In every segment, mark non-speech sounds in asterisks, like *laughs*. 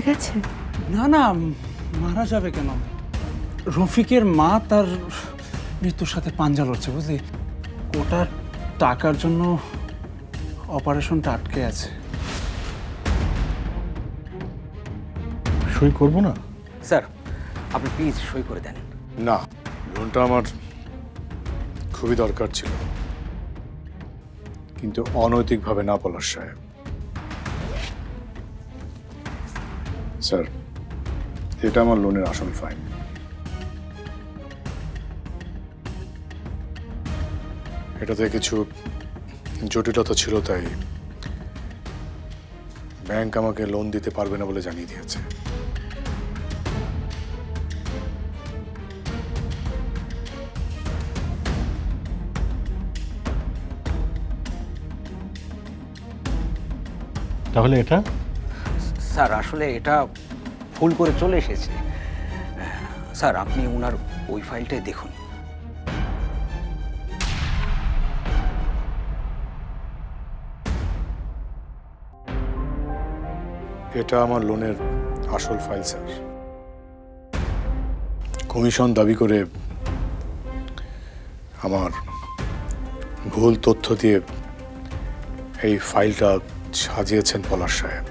মারা গেছে? না না মারা যাবে কেন? রফিকের মা তার মৃত্যুর সাথে পাঞ্জা লড়ছে বুঝলি? ওটার টাকার জন্য অপারেশনটা আটকে আছে। সই করব না? স্যার আপনি প্লিজ সই করে দেন। না লোনটা আমার খুবই দরকার ছিল। কিন্তু অনৈতিকভাবে না পলাশ সাহেব। স্যার, এটা আমার লোনের আসল ফাইন এটাতে কিছু জটিলতা ছিল, তাই ব্যাংক আমাকে লোন দিতে পারবে না বলে জানিয়ে দিয়েছে। তাহলে এটা? স্যার, আসলে এটা ভুল করে চলে এসেছে। স্যার, আপনি ওনার ওই ফাইলটাই দেখুন। এটা আমার লোনের আসল ফাইল, স্যার। কমিশন দাবি করে আমার ভুল তথ্য দিয়ে এই ফাইলটা সাজিয়েছেন পলাশ সাহেব।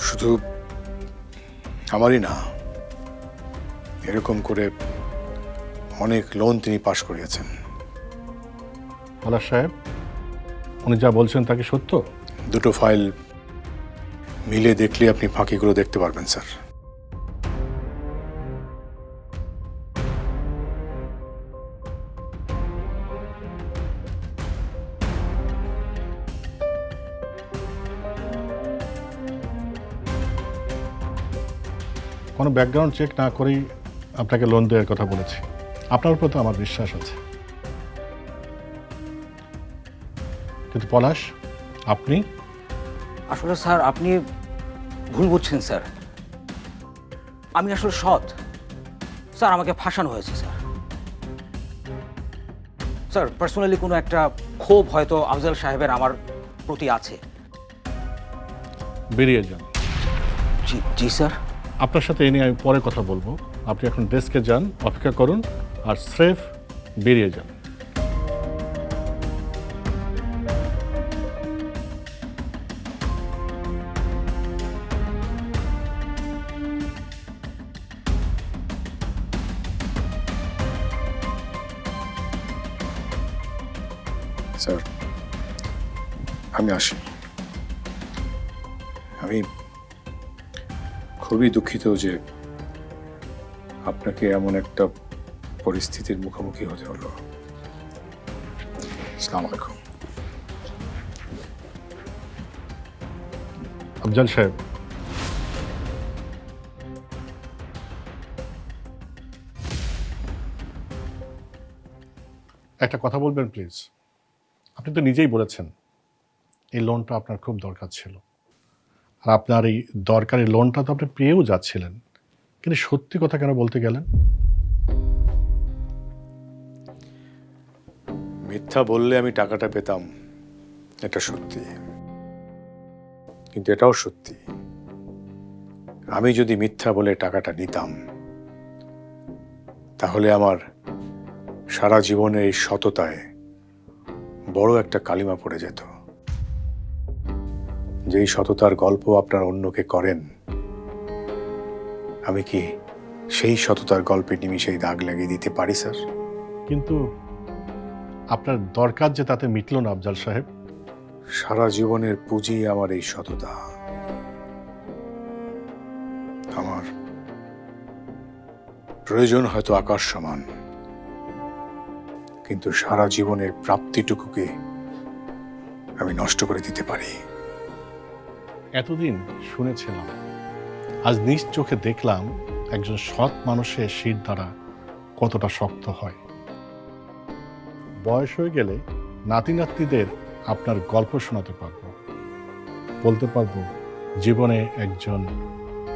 শুধু আমারই না এরকম করে অনেক লোন তিনি পাশ করিয়েছেন। পলাশ সাহেব উনি যা বলছেন তাকে কি সত্য? দুটো ফাইল মিলে দেখলে আপনি ফাঁকিগুলো দেখতে পারবেন স্যার। কোনো ব্যাকগ্রাউন্ড চেক না করেই আপনাকে লোন দেওয়ার কথা বলেছি। আপনার উপর তো আমার বিশ্বাস আছে। কিন্তু পলাশ আপনি? আসলে স্যার আপনি ভুল বুঝছেন স্যার। আমি আসলে সৎ। স্যার আমাকে ফাঁসানো হয়েছে স্যার। স্যার পার্সোনালি কোনো একটা ক্ষোভ হয়তো আফজাল সাহেবের আমার প্রতি আছে। বেরিয়ে যান। জি জি স্যার। আপনার সাথে এ নিয়ে আমি পরে কথা বলব। আপনি এখন ডেস্কে যান, অপেক্ষা করুন, আর স্রেফ বেরিয়ে যান। স্যার, আমি আসি। খুবই দুঃখিত যে আপনাকে এমন একটা পরিস্থিতির মুখোমুখি হতে হলো। আফজাল সাহেব। একটা কথা বলবেন প্লিজ আপনি তো নিজেই বলেছেন, এই লোনটা আপনার খুব দরকার ছিল। আর আপনার এই দরকারি লোনটা তো আপনি পেয়েও যাচ্ছিলেন। কিন্তু সত্যি কথা কেন বলতে গেলেন? মিথ্যা বললে আমি টাকাটা পেতাম। এটা সত্যি। কিন্তু এটাও সত্যি। আমি যদি মিথ্যা বলে টাকাটা নিতাম, তাহলে আমার সারা জীবনের এই সততায় বড় একটা কালিমা পড়ে যেত। যেই সততার গল্প আপনার অন্যকে করেন আমি কি সেই সততার গল্পে নিমিশেই দাগ লাগিয়ে দিতে পারি স্যার? কিন্তু আপনার দরকার যে তাতে মিটল না আফজাল সাহেব। সারা জীবনের পুঁজি আমার এই সততা। আমার প্রয়োজন হয়তো আকাশ সমান কিন্তু সারা জীবনের প্রাপ্তিটুকুকে আমি নষ্ট করে দিতে পারি। এতদিন শুনেছিলাম, আজ নিজ চোখে দেখলাম একজন সৎ মানুষের শির দ্বারা কতটা শক্ত হয়। বয়স হয়ে গেলে নাতি নাতনিদের আপনার গল্প শোনাতে পারব। বলতে পারব, জীবনে একজন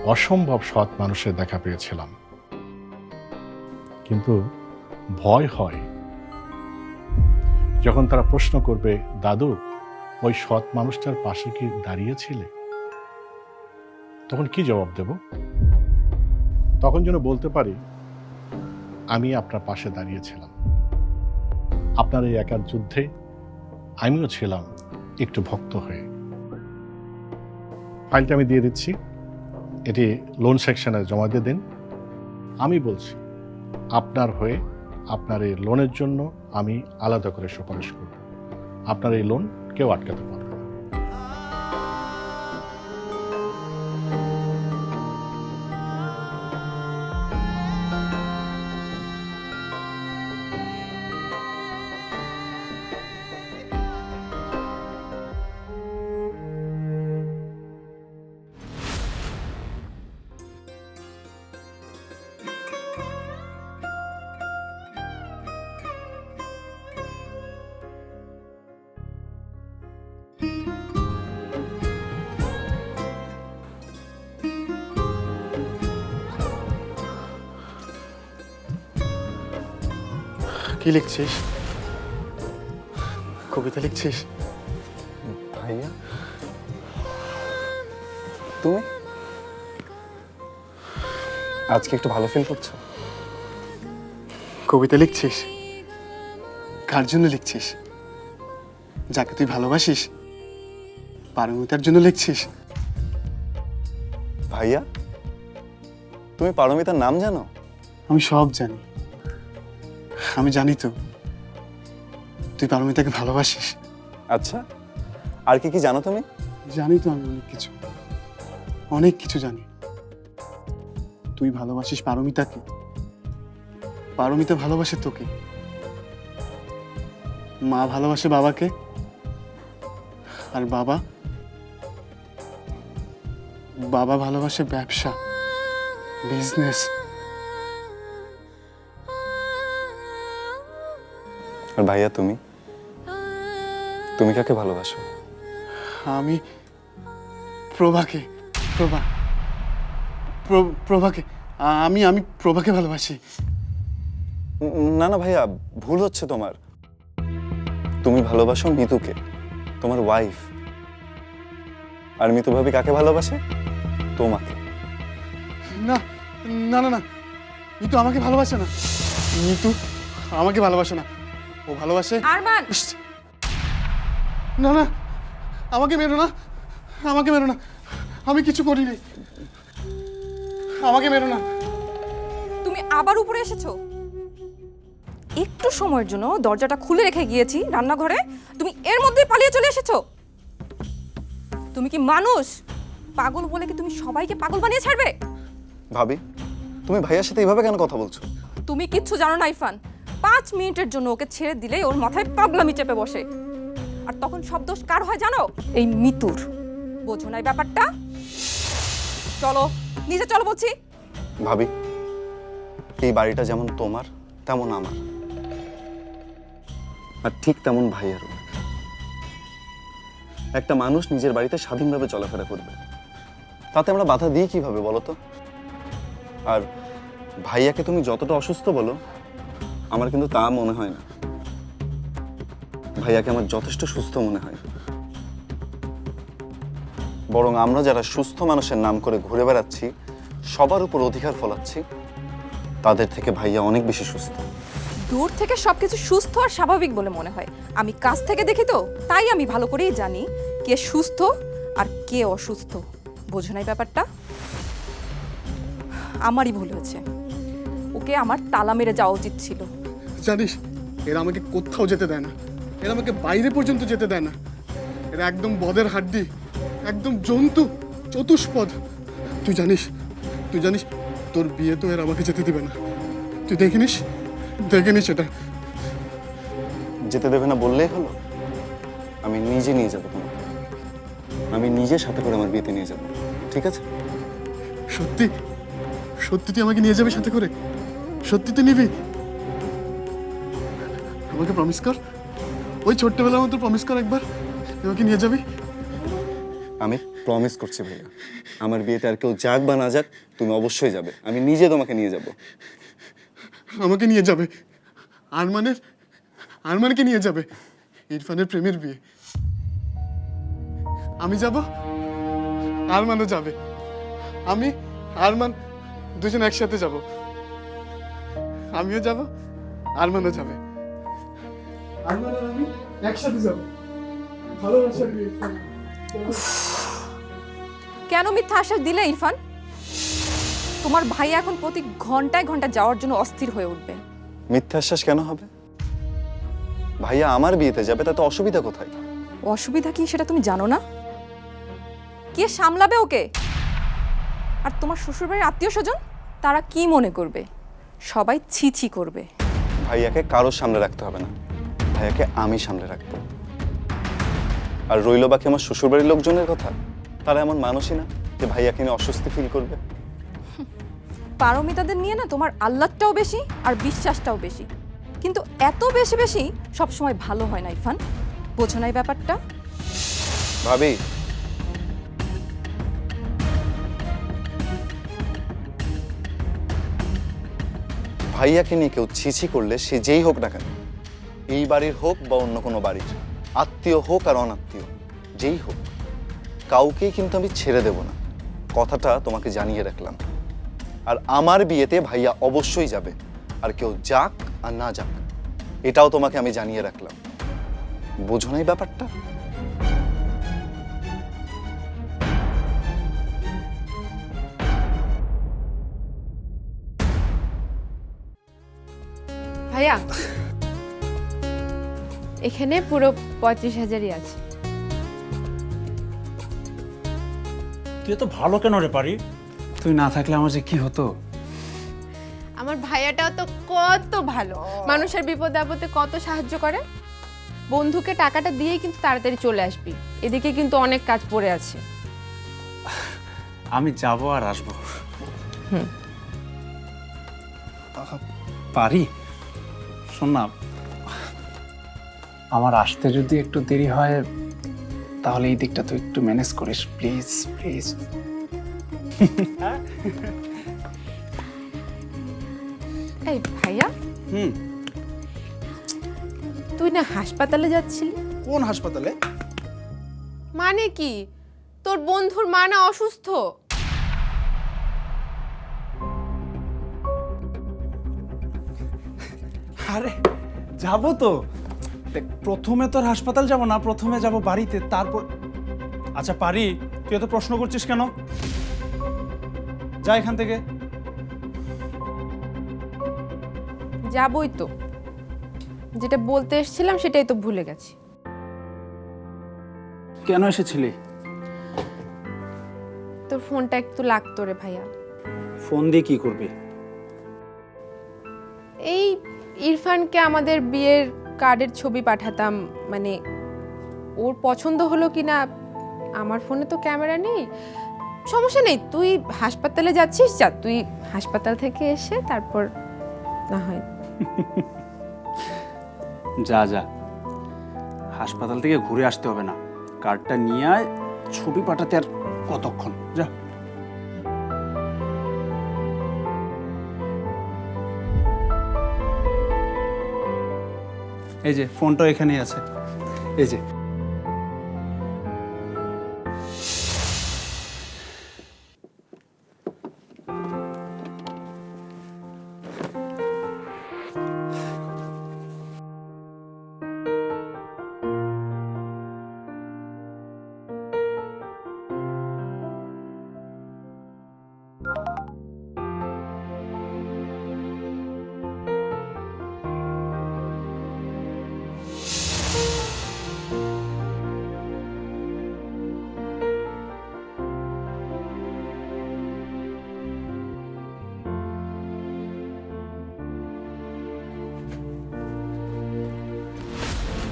অসম্ভব সৎ মানুষের দেখা পেয়েছিলাম। কিন্তু ভয় হয়। যখন তারা প্রশ্ন করবে, দাদু, ওই সৎ মানুষটার পাশে কি দাঁড়িয়েছিলে তখন কি জবাব দেব? তখন যেন বলতে পারি, আমি আপনার পাশে দাঁড়িয়েছিলাম আপনার এই একার যুদ্ধে আমিও ছিলাম একটু ভক্ত হয়ে। ফাইলটা আমি দিয়ে দিচ্ছি। এটি লোন সেকশনে জমা দিয়ে দিন। আমি বলছি, আপনার হয়ে আপনার এই লোনের জন্য আমি আলাদা করে সুপারিশ করব। আপনার এই লোন কেউ আটকাতে পারবে কি লিখছিস? কবিতা লিখছিস? ভাইয়া? তুমি? আজকে একটু ভালো ফিল করছ? কবিতা লিখছিস? কার জন্য লিখছিস? যাকে তুই ভালোবাসিস? পারমিতার জন্য লিখছিস? ভাইয়া? তুমি পারমিতার নাম জানো? আমি সব জানি। আমি জানি তো। তুই পারমিতাকে ভালোবাসিস? আচ্ছা আর কি কি জানো তুমি? জানি তো আমি অনেক কিছু। অনেক কিছু জানি। তুই ভালোবাসিস পারমিতাকে? পারমিতা ভালোবাসে তোকে? মা ভালোবাসে বাবাকে? আর বাবা? বাবা ভালোবাসে ব্যবসা বিজনেস। আর ভাইয়া তুমি? তুমি কাকে ভালোবাসো? আমি প্রভাকে প্রভা প্রভাকে আমি আমি প্রভাকে ভালোবাসি। না না ভাইয়া ভুল হচ্ছে তোমার। তুমি ভালোবাসো মিতুকে তোমার ওয়াইফ আর মিতু ভাবি কাকে ভালোবাসে? তোমাকে। না না না না মিতু আমাকে ভালোবাসে না। মিতু আমাকে ভালোবাসে না। ও ভালোবাসে? আরমান! না না আমাকে মেরো না আমাকে মেরো না আমি কিছু করিনি। আমাকে মেরো না। তুমি আবার উপরে এসেছ? একটু সময়ের জন্য দরজাটা খুলে রেখে গিয়েছি রান্নাঘরে। তুমি এর মধ্যে পালিয়ে চলে এসেছ? তুমি কি মানুষ? পাগল বলে কি তুমি সবাইকে পাগল বানিয়ে ছাড়বে? ভাবি তুমি ভাইয়ার সাথে এইভাবে কেন কথা বলছো? তুমি কিচ্ছু জানো না ইরফান। পাঁচ মিনিটের জন্য ওকে ছেড়ে দিলে ওর মাথায় পাগলামি চেপে বসে। আর তখন সব দোষ কার হয় জানো? এই মিতুর। বোঝো না এই ব্যাপারটা। চলো নিজে চলো বলছি। ভাবি এই বাড়িটা যেমন তোমার তেমন আমার। আর ঠিক তেমন ভাইয়ারও। একটা মানুষ নিজের বাড়িতে স্বাধীনভাবে চলাফেরা করবে। তাতে আমরা বাধা দিই কীভাবে বলো তো? আর ভাইয়াকে তুমি যতটা অসুস্থ বলো আমার কিন্তু তা মনে হয় না। ভাইয়াকে আমার যথেষ্ট সুস্থ মনে হয়। বরং আমরা যারা সুস্থ মানুষের নাম করে ঘুরে বেড়াচ্ছি, সবার উপর অধিকার ফলাচ্ছি, তাদের থেকে ভাইয়া অনেক বেশি সুস্থ। দূর থেকে সবকিছু সুস্থ আর স্বাভাবিক বলে মনে হয়। আমি কাছ থেকে দেখি তো, তাই আমি ভালো করেই জানি কে সুস্থ আর কে অসুস্থ। বোঝো নাই ব্যাপারটা? আমারই ভুল হয়েছে। ওকে আমার তালা মেরে যাওয়া উচিত ছিল। জানিস এরা আমাকে কোথাও যেতে দেয় না। এরা আমাকে বাইরে পর্যন্ত যেতে দেয় না। এরা একদম বদের হাড্ডি একদম জন্তু চতুষ্পদ। তুই জানিস তুই জানিস তোর বিয়ে তো এরা আমাকে যেতে দিবে না। তুই দেখিনিস দেখে নিস এটা। যেতে দেবে না বললেই হলো। আমি নিজে নিয়ে যাব তোমাকে। আমি নিজে সাথে করে আমার বিয়েতে নিয়ে যাব। ঠিক আছে? সত্যি? সত্যি তুই আমাকে নিয়ে যাবে সাথে করে? সত্যি তুই নিবি? আমাকে প্রমিস কর। ওই ছোট্টবেলার মতো প্রমিস কর একবার। আমাকে নিয়ে যাবি? আমি প্রমিস করছি ভাইয়া। আমার বিয়েতে আর কেউ যাক বা না যাক তুমি অবশ্যই যাবে। আমি নিজে তোমাকে নিয়ে যাব। আমাকে নিয়ে যাবে। আরমানের আরমানকে নিয়ে যাবে। ইরফানের প্রেমের বিয়ে। আমি যাব। আরমানও যাবে। আমি আরমান দুজন একসাথে যাব। আমিও যাব। আরমানও যাবে। আর আমি একসাথে যাব। ভালোবাসার বিয়ে কেন মিথ্যা আশ্বাস দিলে ইরফান? তোমার ভাই এখন প্রতি ঘন্টায় ঘণ্টা যাওয়ার জন্য অস্থির হয়ে উঠবে। মিথ্যা আশ্বাস কেন হবে? ভাইয়া আমার বিয়েতে যাবে তাতে অসুবিধা কোথায়? অসুবিধা কি সেটা তুমি জানো না? কে সামলাবে ওকে? আর তোমার শ্বশুরবাড়ির আত্মীয় স্বজন তারা কি মনে করবে? সবাই ছি ছি করবে। ভাইয়াকে কারও সামনে রাখতে হবে না। ভাইয়াকে আমি সামনে রাখব। আর রইল বাকি আমার শ্বশুরবাড়ির লোকজনের কথা? তারা এমন মানুষই না যে ভাইয়াকে নিয়ে অস্বস্তি ফিল করবে। পারমিতাদের নিয়ে না তোমার আল্লাহটাও বেশি আর বিশ্বাসটাও বেশি। কিন্তু এত বেশি বেশি সবসময় ভালো হয় না ইরফান। বোঝো না এই ব্যাপারটা। ভাবি। ভাইয়াকে নিয়ে কেউ ছিছি করলে সে যেই হোক না কেন এই বাড়ির হোক বা অন্য কোনো বাড়ির, আত্মীয় হোক আর অনাত্মীয়, যেই হোক, কাউকেই কিন্তু আমি ছেড়ে দেব না। কথাটা তোমাকে জানিয়ে রাখলাম। আর আমার বিয়েতে ভাইয়া অবশ্যই যাবে, আর কেউ যাক আর না যাক, এটাও তোমাকে আমি জানিয়ে রাখলাম। বোঝো না ব্যাপারটা? ভাইয়া এখানে পুরো পঁয়ত্রিশ হাজারই আছে। তুই তো ভালো কেন রে পারি? তুই না থাকলে আমার যে কি হতো? আমার ভাইয়াটাও তো কত ভালো। মানুষের বিপদে আপদে কত সাহায্য করে। বন্ধুকে টাকাটা দিয়েই কিন্তু তাড়াতাড়ি চলে আসবি। এদিকে কিন্তু অনেক কাজ পড়ে আছে। আমি যাব আর আসব। পারি? শোন না আমার আসতে যদি একটু দেরি হয় তাহলে এই দিকটা তুই একটু ম্যানেজ করিস প্লিজ প্লিজ এই ভাইয়া? হুম। তুই না হাসপাতালে যাচ্ছিলি? কোন হাসপাতালে? মানে কি? তোর বন্ধুর মা না অসুস্থ? আরে যাব তো। দেখ প্রথমে তো আর হাসপাতাল যাব না প্রথমে যাব বাড়িতে তারপর আচ্ছা পারি? তুই এত প্রশ্ন করছিস কেন? যা এখান থেকে। যাবই তো। যেটা বলতে এসেছিলাম সেটাই তো ভুলে গেছি। কেন এসেছিলি? তোর ফোনটা একটু লাগতো রে ভাইয়া। ফোন দিয়ে কি করবি? এই ইরফানকে আমাদের বিয়ের কার্ডের ছবি পাঠাতাম মানে ওর পছন্দ হলো কি না আমার ফোনে তো ক্যামেরা নেই। সমস্যা নেই, তুই হাসপাতালে যাচ্ছিস, যা, তুই হাসপাতাল থেকে এসে তারপর না হয়। যা যা। হাসপাতাল থেকে ঘুরে আসতে হবে না। কার্ডটা নিয়ে আয়, ছবি পাঠাতে আর কতক্ষণ? যা। এই যে ফোনটা এখানেই আছে। এই যে।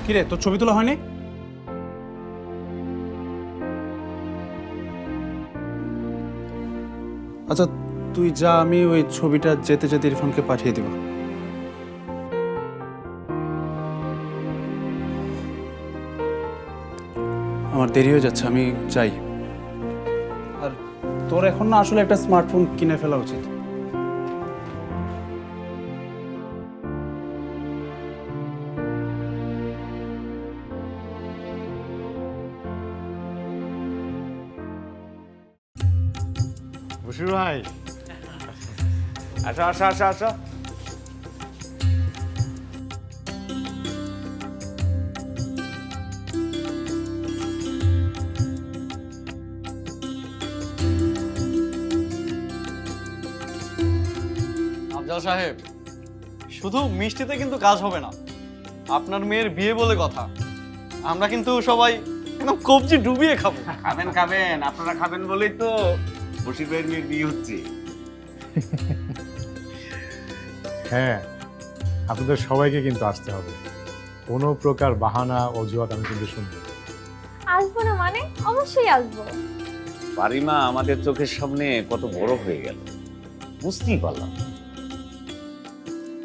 কিরে তোর ছবি তোলা হয়নি? আচ্ছা তুই যা আমি ওই ছবিটা যেতে যেতে ইরফানকে পাঠিয়ে দিব। আমার দেরি হয়ে যাচ্ছে আমি যাই। আর তোর এখন না আসলে একটা স্মার্টফোন কিনে ফেলা উচিত। বসির ভাই। আসো আসো আসো আসো। আফজাল সাহেব শুধু মিষ্টিতে কিন্তু কাজ হবে না। আপনার মেয়ের বিয়ে বলে কথা। আমরা কিন্তু সবাই একদম কবজি ডুবিয়ে খাব। খাবেন খাবেন। আপনারা খাবেন বলেই তো বসির ভাইয়ের মেয়ের বিয়ে হচ্ছে। হ্যাঁ আপনাদের সবাইকে কিন্তু আসতে হবে। কোনো প্রকার বাহানা অজুহাত আমি কিন্তু শুনব। আসব না মানে? অবশ্যই আসব। বাড়িমা আমাদের চোখের সামনে কত বড় হয়ে গেল। বুঝতেই পারলাম।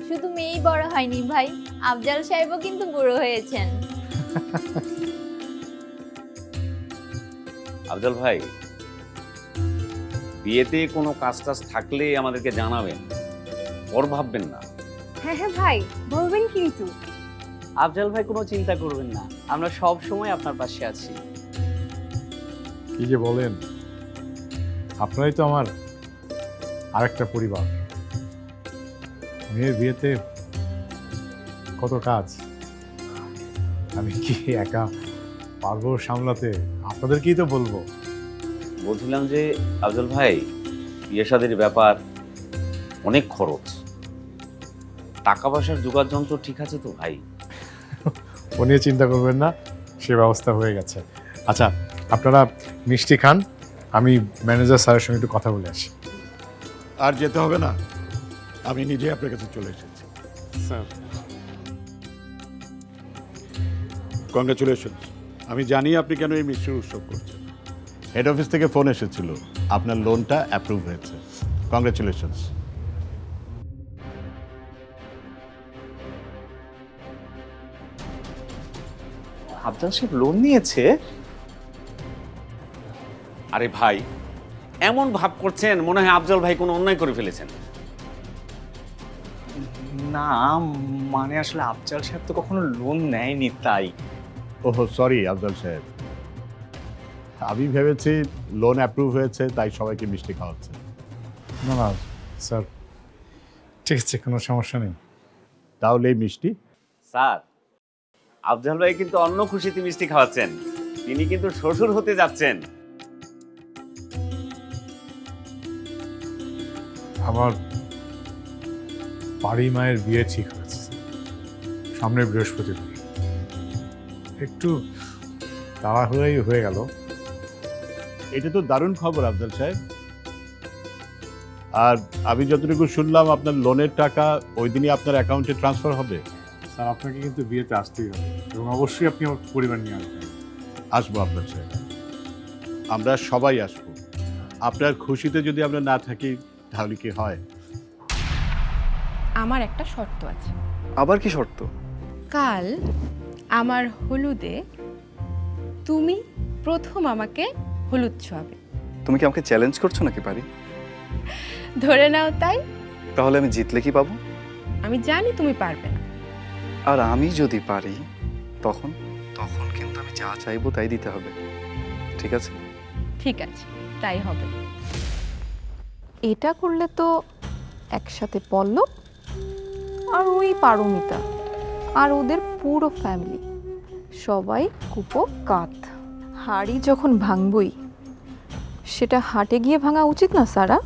শুধু মেয়েই বড় হয়নি ভাই আফজাল সাহেবও কিন্তু বুড়ো হয়েছেন। আফজাল ভাই বিয়েতে কোনো কাজ টাজ থাকলে আমাদেরকে জানাবেন। ওর ভাববেন না। হ্যাঁ হ্যাঁ ভাই বলবেন কিন্তু। আফজাল ভাই কোনো চিন্তা করবেন না। আমরা সব সময় আপনার পাশে আছি। কি যে বলেন। আপনারাই তো আমার আরেকটা পরিবার। মেয়ের বিয়েতে কত কাজ। আমি কি একা পারব সামলাতে? আপনাদেরকেই তো বলব। বলছিলাম যে আফজল ভাই বিয়ে ব্যাপার অনেক খরচ। টাকা পয়সার যোগার যন্ত্র ঠিক আছে তো ভাই? *laughs* ও নিয়ে চিন্তা করবেন না সে ব্যবস্থা হয়ে গেছে। আচ্ছা আপনারা মিষ্টি খান আমি ম্যানেজার স্যারের সঙ্গে একটু কথা বলে আসি। আর যেতে হবে না আমি নিজে আপনার কাছে চলে এসেছি। স্যার। কংগ্রেচুলেশন আমি জানি আপনি কেন এই মিষ্টির উৎসব করছেন। হেড অফিস থেকে ফোন এসেছিল। আপনার লোনটা অ্যাপ্রুভ হয়েছে। কংগ্রেচুলেশনস আফজাল সাহেব লোন নিয়েছে? আরে ভাই এমন ভাব করছেন মনে হয় আফজল ভাই কোনো অন্যায় করে ফেলেছেন। না মানে আসলে আফজাল সাহেব তো কখনো লোন নেয়নি তাই। ওহ সরি আফজল সাহেব। আমি ভেবেছি লোন অ্যাপ্রুভ হয়েছে তাই সবাইকে মিষ্টি খাওয়াচ্ছে। না না স্যার। ঠিক আছে কোনো সমস্যা নেই। তাহলে এই মিষ্টি? স্যার আফজাল ভাই কিন্তু অন্য খুশিতে মিষ্টি খাওয়াচ্ছেন। তিনি কিন্তু শ্বশুর হতে যাচ্ছেন। আমার বাড়ি মায়ের বিয়ে ঠিক হয়েছে সামনে বৃহস্পতিবার। একটু তাড়াহুড়াই হয়ে গেল। এটা তো দারুণ খবর আফজল সাহেব। আর আমি যতটুকু শুনলাম আপনার লোনের টাকা ওই দিনই আপনার অ্যাকাউন্টে ট্রান্সফার হবে? স্যার আপনাকে কিন্তু বিয়েতে আসতেই হবে এবং অবশ্যই আপনি আমার পরিবার নিয়ে আসবেন। আসব আপনার সাহেব। আমরা সবাই আসব। আপনার খুশিতে যদি আমরা না থাকি তাহলে কি হয়? আমার একটা শর্ত আছে। আবার কি শর্ত? কাল আমার হলুদে তুমি প্রথম আমাকে হলুদ ছোঁয়াবে তুমি কি আমাকে চ্যালেঞ্জ করছ নাকি পারি? ধরে নাও তাই। তাহলে আমি জিতলে কি পাবো? আমি জানি তুমি পারবে না। আর আমি যদি পারি তখন? তখন কিন্তু আমি যা চাইব তাই দিতে হবে। ঠিক আছে? ঠিক আছে তাই হবে। এটা করলে তো একসাথে পল্লব আর ওই পারমিতা আর ওদের পুরো ফ্যামিলি সবাই কুপো কাত। হাড়ি যখন ভাঙবই সেটা হাটে গিয়ে ভাঙা উচিত না সারা?